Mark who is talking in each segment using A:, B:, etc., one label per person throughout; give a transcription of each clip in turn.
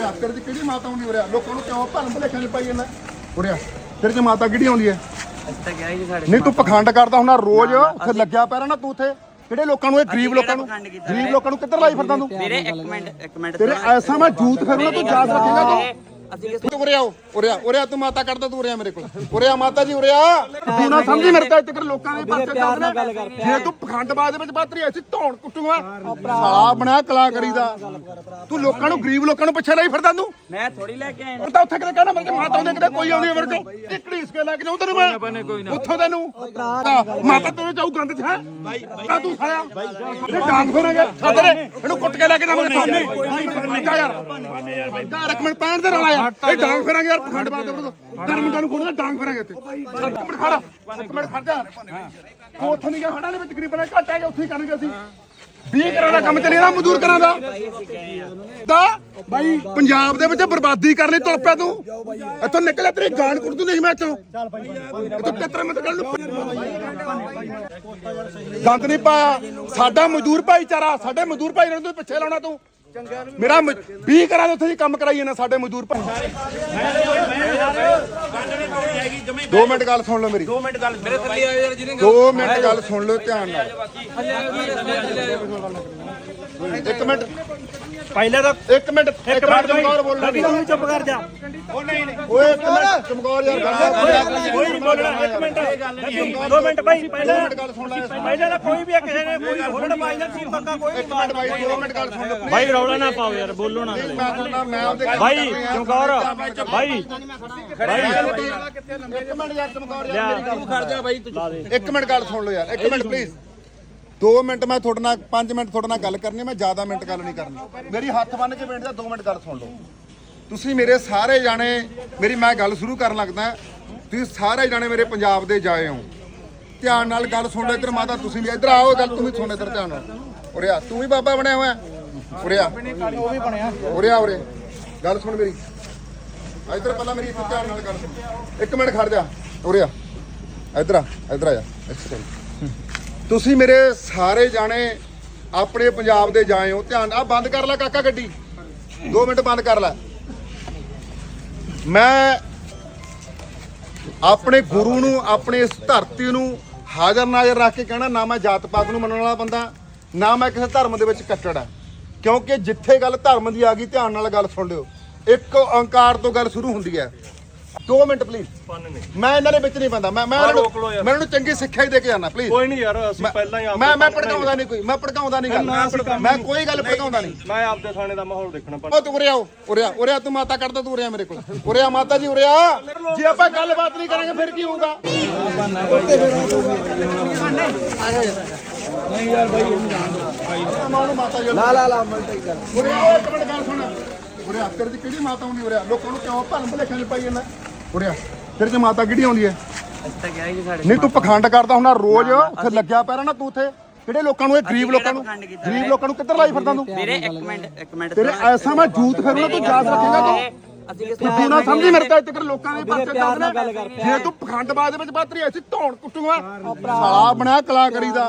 A: ਉਰੇ ਆ ਤੇਰੇ ਚ ਕਿਹੜੀ ਮਾਤਾ ਹੁੰਦੀ ਉਰੇ? ਆ ਲੋਕਾਂ ਨੂੰ ਕਿਉਂ ਭਲਮ ਭਲੇਖਾਂ ਚ ਪਾਈ ਜਾਂਦਾ? ਉਰੇ ਆ। ਤੇਰੇ ਚ ਮਾਤਾ ਕਿਹੜੀ ਆਉਂਦੀ ਹੈ?
B: ਤਾਂ ਗਿਆ ਜੀ ਸਾਡੇ
A: ਨਹੀਂ ਤੂੰ ਪਖੰਡ ਕਰਦਾ ਹੁਣਾ ਰੋਜ਼। ਉੱਥੇ ਲੱਗਿਆ ਪੈਰਾ ਨਾ ਤੂੰ ਉੱਥੇ। ਕਿਹੜੇ ਲੋਕਾਂ ਨੂੰ ਇਹ ਗਰੀਬ ਲੋਕਾਂ ਨੂੰ?
B: ਪਖੰਡ ਕੀਤਾ?
A: ਗਰੀਬ ਲੋਕਾਂ ਨੂੰ ਕਿੱਧਰ ਲਾਈ ਫਿਰਦਾ ਤੂੰ?
B: ਵੀਰੇ ਇੱਕ ਮਿੰਟ ਇੱਕ ਮਿੰਟ
A: ਤੇਰੇ ਐਸਾ ਮੈਂ ਜੂਤ ਫਿਰੂੰਗਾ ਤੂੰ ਯਾਦ ਰੱਖੇਗਾ ਤੂੰ?
B: ਅਸੀਂ ਕਿਸ
A: ਤੂੰ ਉਰੇ ਆਓ ਉਰੇ ਆ ਉਰੇ ਆ ਤੂੰ ਮਾਤਾ ਕੱਢਦਾ ਤੂੰ ਉਰੇ ਆ ਮੇਰੇ ਕੋਲ। ਉਰੇ ਆ ਮਾਤਾ ਜੀ ਉਰੇ ਆ। ਤੂੰ ਨਾ ਸਮਝੀ ਮੇਰੇ ਤਾਂ ਇੱਥੇ ਕਰ ਲੋਕਾਂ ਦੇ ਪਾਸੇ ਚੱਲਦੇ ਜੇ ਤੂੰ ਪਖੰਡਬਾਜ਼ ਦੇ ਵਿੱਚ ਬਾਤਰੀ ਐਸੀ ਧੌਣ ਕੁੱਟੂਗਾ। ਸਾਲਾ ਬਣਿਆ ਕਲਾਕਾਰੀ ਦਾ ਤੂੰ ਲੋਕਾਂ ਨੂੰ ਗਰੀਬ ਲੋਕਾਂ ਨੂੰ ਪਿੱਛੇ ਲਈ ਫਿਰਦਾ ਤੂੰ।
B: ਮੈਂ ਥੋੜੀ ਲੈ ਕੇ ਆਇਆ
A: ਹੁਣ ਤਾਂ ਉੱਥੇ ਕਿਤੇ ਕਹਿਣਾ ਮੇਰੇ ਮਾਤਾ ਆਉਂਦੇ ਕਿਤੇ ਕੋਈ ਆਉਂਦੀ ਮੇਰੇ ਕੋਲ ਟਿਕੜੀ ਇਸ ਕੇ ਲੈ ਕੇ ਜਾਉਂ ਤੈਨੂੰ ਮੈਂ। ਉੱਥੋਂ ਤੈਨੂੰ। ਹਾਂ, ਮਾਤਾ ਤੇਰੇ ਚਾਉ ਗੰਦ ਚ ਹੈ? ਤਾਂ ਤੂੰ ਸਾਲਿਆ। ਇਹ ਡਾਂਗ ਫੇਰਾਂਗੇ ਛੱਡ ਦੇ। ਇਹਨੂੰ ਕੁੱਟ ਕੇ ਲੈ ਕੇ ਜਾਵਾਂਗੇ ਤੁਹਾਨੂੰ ਜਾ ਯਾਰ। ਜਾ ਰਕ ਮਿੰਟ ਪੈਣ ਦੇ ਰਲਾ ਯਾਰ। ਇਹ ਡਾਂਗ ਫੇਰਾਂਗੇ ਯਾਰ ਪਖੰਡ ਬਾਤ ਦੇ ਧਰਮ ਮੁੰਡਿਆਂ ਨੂੰ ਖੋਲਣਾ ਡਾਂਗ ਫੇਰਾਂਗੇ ਇੱਥੇ। ਇੱਕ ਮਿੰਟ ਖੜਾ ਇੱਕ ਮਿੰਟ ਖੜ ਜਾ। ਤੂੰ ਉੱਥੋਂ ਨਹੀਂ ਗਿਆ ਹੜਾਂ ਦੇ ਵਿੱਚ ਦੇ ਘੱਟ ਹੈਗੇ ਉੱਥੇ ਹੀ ਕਰਨਗੇ ਅਸੀਂ। 20 ਕਰਾਂ ਦਾ ਕੰਮ ਚੱਲੇ ਨਾ ਮਜ਼ਦੂਰ ਕਰਾਂ ਦਾ। ਦਾ ਬਾਈ ਪੰਜਾਬ ਦੇ ਵਿੱਚ ਬਰਬਾਦੀ ਕਰਨ ਲਈ ਤੁਰ ਪਿਆ ਤੂੰ। ਇੱਥੋਂ ਨਿਕਲਿਆ ਤੇਰੀ ਗਾਣ ਕੁੱਟੂ ਨਹੀਂ ਮੈਂ ਇੱਥੋਂ। ਇੱਥੋਂ ਟੱਤਰ ਮੈਂ ਕੱਲ ਨੂੰ ਗੰਦ ਨਹੀਂ ਪਾਇਆ। ਸਾਡਾ ਮਜ਼ਦੂਰ ਭਾਈਚਾਰਾ ਸਾਡੇ ਮਜ਼ਦੂਰ ਭਾਈ ਨੂੰ ਤੂੰ ਪਿੱਛੇ ਲਾਉਣਾ ਤੂੰ। ਮੇਰਾ 20 ਕਰਾਂ ਦੇ ਉੱਥੇ ਹੀ ਕੰਮ ਕਰਾਈ ਜਾਂਦਾ ਸਾਡੇ ਮਜ਼ਦੂਰ ਭਾਈ 2 ਮਿੰਟ ਗੱਲ ਸੁਣ ਲਓ ਮੇਰੀ। 2 ਮਿੰਟ ਗੱਲ ਮੇਰੇ ਥੱਲੇ ਆਇਓ ਯਾਰ ਜਿਹਨੇ 2 ਮਿੰਟ ਗੱਲ ਸੁਣ ਲਓ ਧਿਆਨ ਨਾਲ। ਇੱਕ ਮਿੰਟ।
C: ਪਹਿਲੇ ਤਾਂ
A: ਇੱਕ ਮਿੰਟ ਇੱਕ ਮਿੰਟ ਚਮਕੌਰ ਬੋਲਣਾ ਨਹੀਂ।
C: ਤੂੰ ਚੁੱਪ ਕਰ ਜਾ।
A: ਓਏ ਇੱਕ ਮਿੰਟ। ਚਮਕੌਰ ਯਾਰ ਗੱਲ
C: ਕੋਈ ਨਹੀਂ ਬੋਲਣਾ ਇੱਕ ਮਿੰਟ। ਦੋ ਮਿੰਟ ਭਾਈ ਪਹਿਲੇ
A: ਗੱਲ ਸੁਣ ਲੈ
C: ਪਹਿਲੇ ਤਾਂ ਕੋਈ ਵੀ ਕਿਸੇ ਨੇ ਕੋਈ ਹੋਲਡ ਪਾਈ ਨਾ ਸੀ ਪੱਕਾ ਕੋਈ
A: ਇੱਕ ਮਿੰਟ ਬਾਈ 2 ਮਿੰਟ ਗੱਲ ਸੁਣ please।
C: ਭਾਈ ਰੌਲਾ ਨਾ ਪਾਓ ਯਾਰ ਬੋਲੋ ਨਾ
A: ਮੈਂ ਕਹਿੰਦਾ ਮੈਂ ਆਪਦੇ ਕੰਮ
C: ਭਾਈ। ਚਮਕੌਰ ਭਾਈ
A: ਇੱਕ ਮਿੰਟ ਯਾਰ ਚਮਕੌਰ ਯਾਰ ਮੇਰੀ ਗੱਲ ਖੜ ਜਾ ਬਾਈ ਇੱਕ ਮਿੰਟ ਗੱਲ ਸੁਣ ਲਓ ਯਾਰ ਇੱਕ ਮਿੰਟ ਪਲੀਜ਼ 2 ਮਿੰਟ ਮੈਂ ਤੁਹਾਡੇ ਨਾਲ 5 ਮਿੰਟ ਤੁਹਾਡੇ ਨਾਲ ਗੱਲ ਕਰਨੀ ਮੈਂ ਜ਼ਿਆਦਾ ਮਿੰਟ ਗੱਲ ਨਹੀਂ ਕਰਨੀ। ਮੇਰੀ ਹੱਥ ਬੰਨ ਕੇ ਬੈਠ ਜਾ 2 ਮਿੰਟ ਗੱਲ ਸੁਣ ਲਓ। ਤੁਸੀਂ ਮੇਰੇ ਸਾਰੇ ਜਾਣੇ, ਮੇਰੀ ਮੈਂ ਗੱਲ ਸ਼ੁਰੂ ਕਰਨ ਲੱਗਦਾ, ਤੁਸੀਂ ਸਾਰੇ ਜਾਣੇ ਮੇਰੇ ਪੰਜਾਬ ਦੇ ਜਾਏ ਹੋ। ਧਿਆਨ ਨਾਲ ਗੱਲ ਸੁਣ ਲਓ ਇੱਧਰ, ਮਾਤਾ ਤੁਸੀਂ ਵੀ ਇੱਧਰ ਆਓ ਗੱਲ ਤੂੰ ਵੀ ਸੁਣ ਇੱਧਰ ਧਿਆਨ ਨਾਲ। ਉਰੇ ਆ, ਤੂੰ ਵੀ ਬਾਬਾ ਬਣਿਆ ਹੋਇਆ। ਉਰੇ ਆ। ਉਹ ਵੀ ਬਣਿਆ ਉਰੇ ਆ ਉਰੇ। ਗੱਲ ਸੁਣ ਮੇਰੀ। ਇੱਧਰ ਪਹਿਲਾਂ ਮੇਰੀ ਧਿਆਨ ਨਾਲ ਗੱਲ ਸੁਣ। ਇੱਕ ਮਿੰਟ ਖੜ ਜਾ। ਉਰੇ ਆ। ਇੱਧਰ ਆ ਇੱਧਰ ਆ ਜਾ। ਇੱਥੇ ਤੁਸੀਂ ਮੇਰੇ ਸਾਰੇ ਜਾਣੇ ਆਪਣੇ ਪੰਜਾਬ ਦੇ ਜਾਏ ਹੋ। ਧਿਆਨ ਆ ਬੰਦ ਕਰ ਲੈ ਕਾਕਾ ਗੱਡੀ। 2 ਮਿੰਟ ਬੰਦ ਕਰ ਲੈ। ਮੈਂ ਆਪਣੇ ਗੁਰੂ ਨੂੰ, ਆਪਣੇ ਇਸ ਧਰਤੀ ਨੂੰ ਹਾਜ਼ਰ ਨਾਜ਼ਰ ਰੱਖ ਕੇ ਕਹਿਣਾ, ਨਾ ਮੈਂ ਜਾਤ ਪਾਤ ਨੂੰ ਮੰਨਣ ਵਾਲਾ ਬੰਦਾ, ਨਾ ਮੈਂ ਕਿਸੇ ਧਰਮ ਦੇ ਵਿੱਚ ਕੱਟੜ ਆ ਕਿਉਂਕਿ ਜਿੱਥੇ ਗੱਲ ਧਰਮ ਦੀ ਆ ਗਈ, ਧਿਆਨ ਨਾਲ ਗੱਲ ਸੁਣ ਲਿਓ। ਇੱਕ ਓੰਕਾਰ ਤੋਂ ਗੱਲ ਸ਼ੁਰੂ ਹੁੰਦੀ ਹੈ। 2 ਮਿੰਟ ਪਲੀਜ਼ ਮੈਂ ਇਹਨਾਂ ਦੇ ਵਿੱਚ ਨਹੀਂ ਬੰਦਾ ਮੈਂ ਮੈਂ ਇਹਨਾਂ
C: ਰੋਕ ਲਓ ਯਾਰ।
A: ਮੈਂ ਇਹਨਾਂ ਚੰਗੀ ਸਿੱਖਿਆ ਹੀ ਦੇ ਕੇ ਜਾਣਾ ਪਲੀਜ਼
C: ਕੋਈ ਨਹੀਂ ਯਾਰ ਅਸੀਂ ਪਹਿਲਾਂ ਹੀ
A: ਮੈਂ ਮੈਂ ਭੜਕਾਉਂਦਾ ਨਹੀਂ ਕੋਈ ਮੈਂ ਭੜਕਾਉਂਦਾ ਨਹੀਂ ਗੱਲ। ਮੈਂ ਕੋਈ ਗੱਲ ਭੜਕਾਉਂਦਾ ਨਹੀਂ।
C: ਮੈਂ ਆਪਦੇ ਥਾਣੇ ਦਾ ਮਾਹੌਲ ਦੇਖਣਾ ਪਰ
A: ਉਹ ਤੂੰ ਉਰੇ ਆਓ ਉਰੇ ਆ। ਉਰੇ ਆ ਤੂੰ ਮਾਤਾ ਕੱਢਦਾ ਤੂੰ ਉਰੇ ਆ ਮੇਰੇ ਕੋਲ। ਉਰੇ ਆ ਮਾਤਾ ਜੀ ਉਰੇ ਆ। ਜੇ ਆਪਾਂ ਗੱਲਬਾਤ ਨਹੀਂ ਕਰਾਂਗੇ ਫਿਰ ਕੀ ਹੋਊਗਾ? ਲਾ ਲਾ ਲਾ ਉਰੇ ਆ ਇੱਕ ਮਿੰਟ ਗੱਲ ਸੁਣ। ਉਰੇ ਆ ਤੇਰੇ ਚ ਕਿਹੜੀ ਮਾਤਾ ਹੁੰਦੀ ਉਰੇ ਆ? ਲੋਕਾਂ ਨੂੰ ਕਿਉਂ ਭਲਮ ਭਲੇਖਾਂ ਚ ਪਾਈ ਜਾਂਦਾ? ਉਰੇ ਆ ਤੇਰੇ ਚ ਮਾਤਾ ਕਿਹੜੀ ਆਉਂਦੀ ਹੈ?
B: ਅਸੀਂ ਤਾਂ ਗਿਆ ਜੀ ਸਾਡੇ
A: ਨਹੀਂ ਤੂੰ ਪਖੰਡ ਕਰਦਾ ਹੁਣਾ ਰੋਜ਼ ਉੱਥੇ ਲੱਗਿਆ ਪੈਰਾ ਨਾ ਤੂੰ ਉੱਥੇ। ਕਿਹੜੇ ਲੋਕਾਂ ਨੂੰ ਇਹ ਗਰੀਬ ਲੋਕਾਂ ਨੂੰ
B: ਪਖੰਡ ਕੀਤਾ
A: ਗਰੀਬ ਲੋਕਾਂ ਨੂੰ ਕਿੱਧਰ ਲਾਈ ਫਿਰਦਾ ਤੂੰ?
B: ਵੀਰੇ ਇੱਕ ਮਿੰਟ ਇੱਕ ਮਿੰਟ
A: ਤੇਰੇ ਐਸਾ ਮੈਂ ਜੂਤ ਫਿਰੂੰਗਾ ਤੂੰ ਯਾਦ ਰੱਖੇਗਾ ਤੂੰ? ਤੂੰ ਨਾ ਸਮਝੀ ਮੇਰੇ ਤਾਂ ਇੱਥੇ ਕਰ ਲੋਕਾਂ ਦੇ ਪਾਸੇ ਚੱਲਦੇ ਜੇ ਤੂੰ ਪਖੰਡਬਾਜ਼ ਦੇ ਵਿੱਚ ਬਾਤਰੀ ਐਸੀ ਧੌਣ ਕੁੱਟੂਗਾ। ਸਾਲਾ ਬਣਿਆ ਕਲਾਕਾਰੀ ਦਾ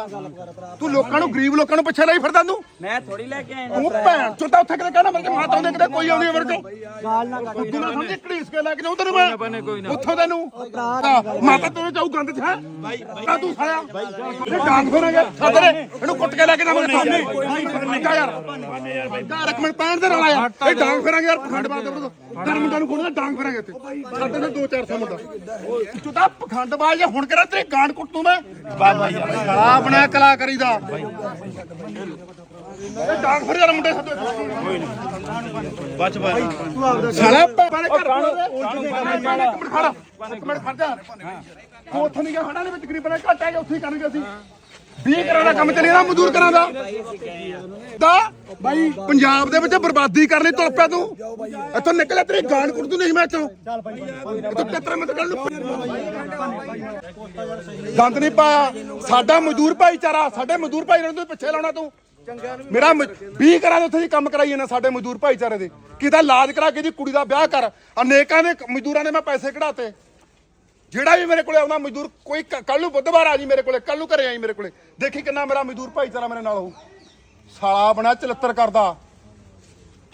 A: ਤੂੰ ਲੋਕਾਂ ਨੂੰ ਗਰੀਬ ਲੋਕਾਂ ਨੂੰ ਪਿੱਛੇ ਲਈ ਫਿਰਦਾ ਤੂੰ।
B: ਮੈਂ ਥੋੜੀ ਲੈ ਕੇ ਆਇਆ
A: ਤੂੰ ਭੈਣ ਚੋਂ ਤਾਂ ਉੱਥੇ ਕਿਤੇ ਕਹਿਣਾ ਮੇਰੇ ਮਾਤਾ ਆਉਂਦੇ ਕਿਤੇ ਕੋਈ ਆਉਂਦੀ ਮੇਰੇ ਕੋਲ ਤੂੰ ਨਾ ਸਮਝੀ ਘੜੀਸ ਕੇ ਲੈ ਕੇ ਜਾਉਂ ਤੈਨੂੰ ਮੈਂ। ਉੱਥੋਂ ਤੈਨੂੰ। ਮਾਤਾ ਤੇਰੇ ਚਾਉ ਗੰਦ ਚ ਹੈ। ਤਾਂ ਤੂੰ ਸਾਲਿਆ ਇਹ ਡਾਂਗ ਫੇਰਾਂਗੇ। ਦੇ ਇਹਨੂੰ ਕੁੱਟ ਕੇ ਲੈ ਕੇ ਜਾਵਾਂਗੇ। ਤੁਹਾਨੂੰ ਜਾ ਯਾਰ। ਜਾ ਰਕ ਮਿੰਟ ਪੈਣ ਦੇ ਰਲਾ ਯਾਰ ਇਹ ਡਾਂਗ ਫੇਰਾਂਗੇ ਯਾਰ ਪਖੰਡਬਾਜ਼ ਦੇ ਧਰਮ ਮੁੰਡਿਆਂ ਨੂੰ ਖੋਲਣਾ ਡਾਂਗ ਫੇਰਾਂਗੇ ਇੱਥੇ ਛੱਡ ਦੇ 2-400 ਮੁੰਡਾ। ਤੂੰ ਤਾਂ ਪਖੰਡਬਾਜ਼ ਆ, ਹੁਣ ਕਿਹੜਾ ਤੇਰੇ ਗਾਂਡ ਕੁੱਟੂ ਮੈਂ? ਬਾਬਾ ਯਾਰ ਗਲਾ ਬਣਿਆ ਕਲਾਕਾਰੀ ਦਾ ਇਹ ਡਾਂਗ ਫੇਰ ਯਾਰ ਮੁੰਡੇ ਸੱਦੋ
C: ਬਚ ਬਚ।
A: ਸਾਲਾ ਪਾਣੇ ਘਰ ਇੱਕ ਮਿੰਟ ਖੜਾ ਇੱਕ ਮਿੰਟ ਖੜ ਜਾ। ਤੂੰ ਉੱਥੋਂ ਨਹੀਂ ਗਿਆ ਹੜਾਂ ਦੇ ਵਿੱਚ ਦੇ ਘੱਟ ਹੈਗੇ ਉੱਥੇ ਹੀ ਕਰਨਗੇ ਅਸੀਂ। 20 ਕਰਾਂ ਦਾ ਕੰਮ ਚੱਲੇ ਮਜ਼ਦੂਰ ਕਰਾਂ ਦਾ। ਦਾ ਬਾਈ ਪੰਜਾਬ ਦੇ ਵਿੱਚ ਬਰਬਾਦੀ ਕਰਨ ਲਈ ਤੁਰ ਤੂੰ। ਇੱਥੋਂ ਨਿਕਲਿਆ ਤੇਰੀ ਗਾਣ ਕੁੱਟੂ ਨਹੀਂ ਮੈਂ ਇੱਥੋਂ। ਇੱਥੋਂ ਟੱਤਰ ਮੈਂ ਕੱਲ ਨੂੰ ਗੰਦ ਨਹੀਂ ਪਾਇਆ। ਸਾਡਾ ਮਜ਼ਦੂਰ ਭਾਈਚਾਰਾ, ਸਾਡੇ ਮਜ਼ਦੂਰ ਭਾਈ ਨੂੰ ਤੂੰ ਪਿੱਛੇ ਲਾਉਣਾ ਤੂੰ। ਮੇਰਾ 20 ਕਰਾਂ ਦੇ ਉੱਥੇ ਹੀ ਕੰਮ ਕਰਾਈ ਜਾਂਦਾ ਸਾਡੇ ਮਜ਼ਦੂਰ ਭਾਈਚਾਰੇ ਦੇ। ਕਿਦਾ ਇਲਾਜ ਕਰਾ ਕੇ ਦੀ ਕੁੜੀ ਦਾ ਵਿਆਹ ਕਰ। ਅਨੇਕਾਂ ਦੇ ਮਜ਼ਦੂਰਾਂ ਨੇ ਮੈਂ ਪੈਸੇ ਕਢਾਤੇ। ਜਿਹੜਾ ਵੀ ਮੇਰੇ ਕੋਲੇ ਆਉਂਦਾ ਮਜ਼ਦੂਰ ਕੋਈ ਕੱਲ ਨੂੰ ਬੁੱਧਵਾਰ ਆ ਜੀ ਮੇਰੇ ਕੋਲੇ ਕੱਲ ਨੂੰ ਘਰੇ ਆਈ ਮੇਰੇ ਕੋਲੇ। ਦੇਖੀ ਕਿੰਨਾ ਮੇਰਾ ਮਜ਼ਦੂਰ ਭਾਈਚਾਰਾ ਮੇਰੇ ਨਾਲ ਹੋਊ। ਸਾਲਾ ਬਣਾ ਚਲੱਤਰ ਕਰਦਾ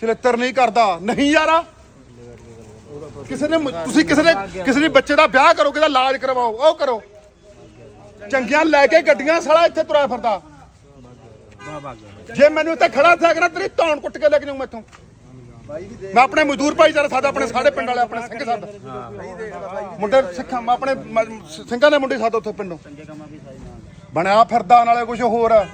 A: ਚਲਿੱਤਰ ਨਹੀਂ ਕਰਦਾ। ਨਹੀਂ ਯਾਰਾ। ਕਿਸੇ ਨੇ ਤੁਸੀਂ ਕਿਸੇ ਨੇ ਕਿਸੇ ਨੇ ਬੱਚੇ ਦਾ ਵਿਆਹ ਕਰੋ ਕਿਦਾ ਇਲਾਜ ਕਰਵਾਓ ਉਹ ਕਰੋ। ਚੰਗੀਆਂ ਲੈ ਕੇ ਗੱਡੀਆਂ ਸਾਲਾ ਇੱਥੇ ਤੁਰਿਆ ਫਿਰਦਾ। ਜੇ ਮੈਨੂੰ ਇੱਥੇ ਖੜਾ ਥਾ ਨਾ ਤੇਰੀ ਧੌਣ ਕੁੱਟ ਕੇ ਲੈ ਕੇ ਜਾਊਂ ਮੈਥੋਂ। ਮੈਂ ਆਪਣੇ ਮਜ਼ਦੂਰ ਭਾਈਚਾਰਾ ਸਾਡਾ ਆਪਣੇ ਸਾਡੇ ਪਿੰਡ ਵਾਲੇ ਆਪਣੇ ਸਿੰਘ ਸਾਡਾ। ਮੁੰਡੇ ਸਿੱਖਾਂ ਮੈਂ ਆਪਣੇ ਮ- ਸਿੰਘਾਂ ਦੇ ਮੁੰਡੇ ਸਾਡਾ ਉੱਥੇ ਪਿੰਡੋਂ। ਬਣਿਆ ਫਿਰਦਾ ਨਾਲੇ ਕੁਝ ਹੋਰ। ਆ।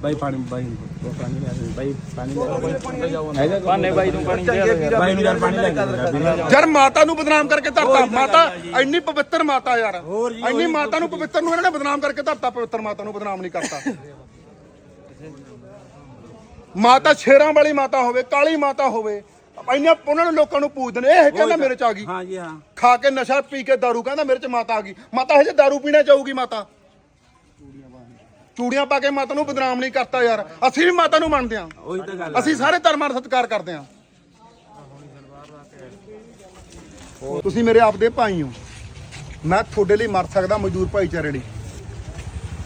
D: ਬਾਈ ਪਾਣੀ ਬਾਈ ਨੂੰ। ਪਾਣੀ ਲੈ ਦੇ ਬਾਈ ਪਾਣੀ ਲੈ
C: ਭਾਨੇ ਬਾਈ ਨੂੰ ਪਾਣੀ ਦੇ।
D: ਬਾਈ ਨੂੰ ਯਾਰ ਪਾਣੀ ਲੈ ਦੇ
A: ਯਾਰ ਮਾਤਾ ਨੂੰ ਬਦਨਾਮ ਕਰਕੇ ਧਰਤਾ। ਮਾਤਾ ਇੰਨੀ ਪਵਿੱਤਰ ਮਾਤਾ ਯਾਰ। ਇੰਨੀ ਮਾਤਾ ਨੂੰ ਪਵਿੱਤਰ ਨੂੰ ਇਹਨਾਂ ਨੇ ਬਦਨਾਮ ਕਰਕੇ ਧਰਤਾ ਪਵਿੱਤਰ ਮਾਤਾ ਨੂੰ ਬਦਨਾਮ ਨਹੀਂ ਕਰਤਾ। ਮਾਤਾ ਸ਼ੇਰਾਂ ਵਾਲੀ ਮਾਤਾ ਹੋਵੇ ਕਾਲੀ ਮਾਤਾ ਹੋਵੇ ਇੰਨੇ ਉਹਨਾਂ ਨੂੰ ਲੋਕਾਂ ਨੂੰ ਪੂਜਦੇ ਨੇ ਇਹ ਕਹਿੰਦਾ ਮੇਰੇ ਚ ਆ ਗਈ
D: ਹਾਂ ਜੀ ਹਾਂ
A: ਖਾ ਕੇ ਨਸ਼ਾ ਪੀ ਕੇ दारू ਕਹਿੰਦਾ ਮੇਰੇ ਚ ਮਾਤਾ ਆ ਗਈ ਮਾਤਾ ਹਜੇ दारू ਪੀਣਾ ਚਾਹੂਗੀ ਮਾਤਾ ਚੂੜੀਆਂ ਪਾ ਕੇ ਮਾਤਾ ਨੂੰ ਬਦਨਾਮ ਨਹੀਂ ਕਰਤਾ ਯਾਰ ਅਸੀਂ ਵੀ ਮਾਤਾ ਨੂੰ ਮੰਨਦੇ ਹਾਂ
D: ਉਹੀ ਤਾਂ ਗੱਲ
A: ਅਸੀਂ ਸਾਰੇ ਧਰਮਾਂ ਦਾ ਸਤਿਕਾਰ ਕਰਦੇ ਹਾਂ ਤੁਸੀਂ ਮੇਰੇ ਆਪਦੇ ਭਾਈ ਹੋ ਮੈਂ ਤੁਹਾਡੇ ਲਈ ਮਰ ਸਕਦਾ ਮਜ਼ਦੂਰ ਭਾਈਚਾਰੇ ਲਈ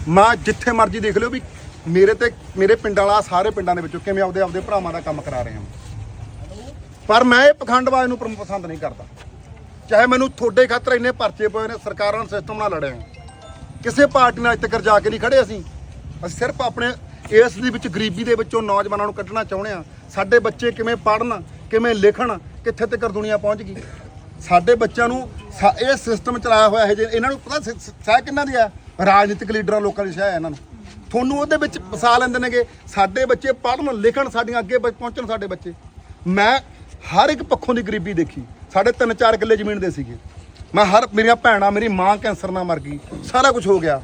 A: ਮੈਂ ਜਿੱਥੇ ਮਰਜ਼ੀ ਦੇਖ ਲਿਓ ਵੀ ਮੇਰੇ ਤੇ, ਮੇਰੇ ਪਿੰਡ ਵਾਲਾ ਸਾਰੇ ਪਿੰਡਾਂ ਦੇ ਵਿੱਚੋਂ ਕਿਵੇਂ ਆਪਦੇ ਆਪਦੇ ਭਰਾਵਾਂ ਦਾ ਕੰਮ ਕਰਾ ਰਹੇ ਹਾਂ ਪਰ ਮੈਂ ਇਹ ਪਖੰਡਵਾਜ਼ ਨੂੰ ਪਰ- ਪਸੰਦ ਨਹੀਂ ਕਰਦਾ। ਚਾਹੇ ਮੈਨੂੰ ਤੁਹਾਡੇ ਖਾਤਰ ਇੰਨੇ ਪਰਚੇ ਪਏ ਨੇ, ਸਰਕਾਰਾਂ ਨਾਲ ਸਿਸਟਮ ਨਾਲ ਲੜਿਆ ਕਿਸੇ ਪਾਰਟੀ ਨਾਲ ਅੱਜ ਤੱਕ ਜਾ ਕੇ ਨਹੀਂ ਖੜੇ ਅਸੀਂ। ਅਸੀਂ ਸਿਰਫ ਆਪਣੇ ਇਸ ਦੇ ਵਿੱਚ ਗਰੀਬੀ ਦੇ ਵਿੱਚੋਂ ਨੌਜਵਾਨਾਂ ਨੂੰ ਕੱਢਣਾ ਚਾਹੁੰਦੇ ਆ ਸਾਡੇ ਬੱਚੇ ਕਿਵੇਂ ਪੜ੍ਹਨ, ਕਿਵੇਂ ਲਿਖਣ, ਕਿੱਥੇ ਤੱਕ ਦੁਨੀਆ ਪਹੁੰਚ ਗਈ? ਸਾਡੇ ਬੱਚਿਆਂ ਨੂੰ ਸਾ- ਇਹ ਸਿਸਟਮ ਚਲਾਇਆ ਹੋਇਆ ਹੈ ਜੇ, ਇਹਨਾਂ ਨੂੰ ਪਤਾ ਸ- ਸ- ਸਹਿ ਕਿੰਨਾ ਦੀ ਆ ਰਾਜਨੀਤਿਕ ਲੀਡਰਾਂ ਲੋਕਾਂ ਦੀ ਸਹਿ ਹੈ ਇਹਨਾਂ ਨੂੰ। ਤੁਹਾਨੂੰ ਉਹਦੇ ਵਿੱਚ ਫਸਾ ਲੈਂਦੇ ਨੇਗੇ। ਸਾਡੇ ਬੱਚੇ ਪੜ੍ਹਨ ਲਿਖਣ ਸਾਡੀਆਂ ਅੱਗੇ ਪਹੁੰਚਣ ਸਾਡੇ ਬੱਚੇ। ਮੈਂ ਹਰ ਇੱਕ ਪੱਖੋਂ ਦੀ ਗਰੀਬੀ ਦੇਖੀ। ਸਾਡੇ ਤਿੰਨ ਚਾਰ ਕਿੱਲੇ ਜ਼ਮੀਨ ਦੇ ਸੀਗੇ। ਮੈਂ ਹਰ ਮੇਰੀਆਂ ਭੈਣਾਂ ਮੇਰੀ ਮਾਂ ਕੈਂਸਰ ਨਾਲ ਮਰ ਗਈ। ਸਾਰਾ ਕੁਝ ਹੋ ਗਿਆ।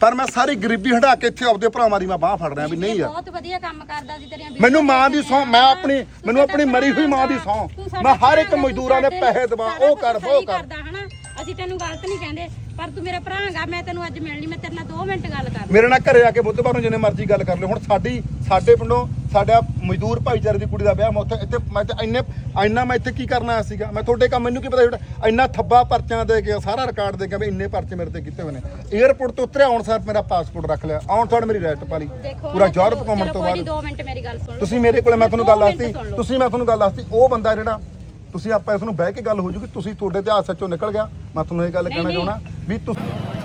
A: ਪਰ ਮੈਂ ਸਾਰੀ ਗਰੀਬੀ ਹਟਾ ਕੇ ਇੱਥੇ ਆਪਦੇ ਭਰਾਵਾਂ ਦੀ ਮੈਂ ਬਾਹ ਫੜ ਰਿਹਾ ਵੀ ਨਹੀਂ ਯਾਰ
E: ਬਹੁਤ ਵਧੀਆ ਕੰਮ ਕਰਦਾ ਸੀ ਤੇਰੀਆਂ
A: ਮੈਨੂੰ ਮਾਂ ਦੀ ਸਹੁੰ- ਮੈਂ। ਆਪਣੀ- ਮੈਨੂੰ ਆਪਣੀ ਮਰੀ ਹੋਈ ਮਾਂ ਦੀ
E: ਸਾਡਾ
A: ਮੈਂ ਹਰ ਇੱਕ ਮਜ਼ਦੂਰਾਂ ਦੇ ਪੈਸੇ ਦਵਾ, ਉਹ ਕਰ, ਉਹ ਕਰ।
E: ਕਰਦਾ ਹਨਾ? ਅਸੀਂ ਤੈਨੂੰ ਗਲਤ ਨਹੀਂ ਕਹਿੰਦੇ। ਪਰ ਤੂੰ ਮੇਰਾ ਭਰਾ ਹੈਗਾ ਮੈਂ ਤੈਨੂੰ ਅੱਜ ਮਿਲਣੀ ਮੈਂ ਤੇਰੇ ਨਾਲ 2 ਮਿੰਟ ਗੱਲ ਕਰ
A: ਮੇਰੇ ਨਾਲ ਘਰੇ ਆ ਕੇ ਬੁੱਧਵਾਰ ਨੂੰ ਜਿੰਨੇ ਮਰਜ਼ੀ ਗੱਲ ਕਰ ਲਿਓ ਹੁਣ ਸਾਡੀ ਸਾਡੇ ਪਿੰਡੋਂ ਸਾਡਾ ਮਜ਼ਦੂਰ ਭਾਈਚਾਰੇ ਦੀ ਕੁੜੀ ਦਾ ਵਿਆਹ ਮੈਂ ਉੱਥੇ ਇੱਥੇ ਮੈਂ ਤੇ ਇੰਨੇ ਇੰਨਾ ਮੈਂ ਇੱਥੇ ਕੀ ਕਰਨਾ ਆਇਆ ਸੀਗਾ? ਮੈਂ ਤੁਹਾਡੇ ਕੰਮ ਮੈਨੂੰ ਕੀ ਪਤਾ ਜਿਹੜਾ ਇੰਨਾ ਥੱਬਾ ਪਰਚਿਆਂ ਦੇ ਕੇ ਸਾਰਾ ਰਿਕਾਰਡ ਦੇ ਕੇ ਵੀ ਇੰਨੇ ਪਰਚੇ ਮੇਰੇ ਤੇ ਕੀਤੇ ਹੋਏ ਨੇ। 에ਅਰਪੋਰਟ ਤੋਂ ਉਤਰਿਆ ਆਉਣ ਸਾਰ ਮੇਰਾ ਪਾਸਪੋਰਟ ਰੱਖ ਲਿਆ। ਆਉਣ ਸਾਰ ਮੇਰੀ ਰੈਸਟ ਪਾ ਲਈ। ਪੂਰਾ ਯੂਰਪ ਘੁੰਮਣ ਤੋਂ ਬਾਅਦ।
E: ਨਹੀਂ 2 ਮਿੰਟ ਮੇਰੀ ਗੱਲ ਸੁਣ।
A: ਤੁਸੀਂ ਮੇਰੇ ਕੋਲੇ ਮੈਂ ਤੁਹਾਨੂੰ ਗੱਲ ਦੱਸਤੀ। ਤੁਸੀਂ ਮੈਂ ਤੁਹਾਨੂੰ ਗੱਲ ਦੱਸਤੀ। ਉਹ ਬੰਦਾ ਜਿਹੜਾ ਤੁਸੀਂ ਆਪਾਂ ਇਸ ਨੂੰ ਬਹਿ ਕੇ ਗੱਲ ਹੋ ਜੂਗੀ। ਤੁਸੀਂ ਤੁਹਾਡੇ ਤੇ ਹਾਦਸਾ ਚੋਂ ਨਿਕਲ ਗਿਆ। ਮੈਂ ਤੁਹਾਨੂੰ ਇਹ ਗੱਲ ਕਹਿਣਾ
E: ਨਹੀਂ, ਨਹੀਂ।
A: ਚਾਹੁੰਦਾ ਵੀ ਤੁਸੀਂ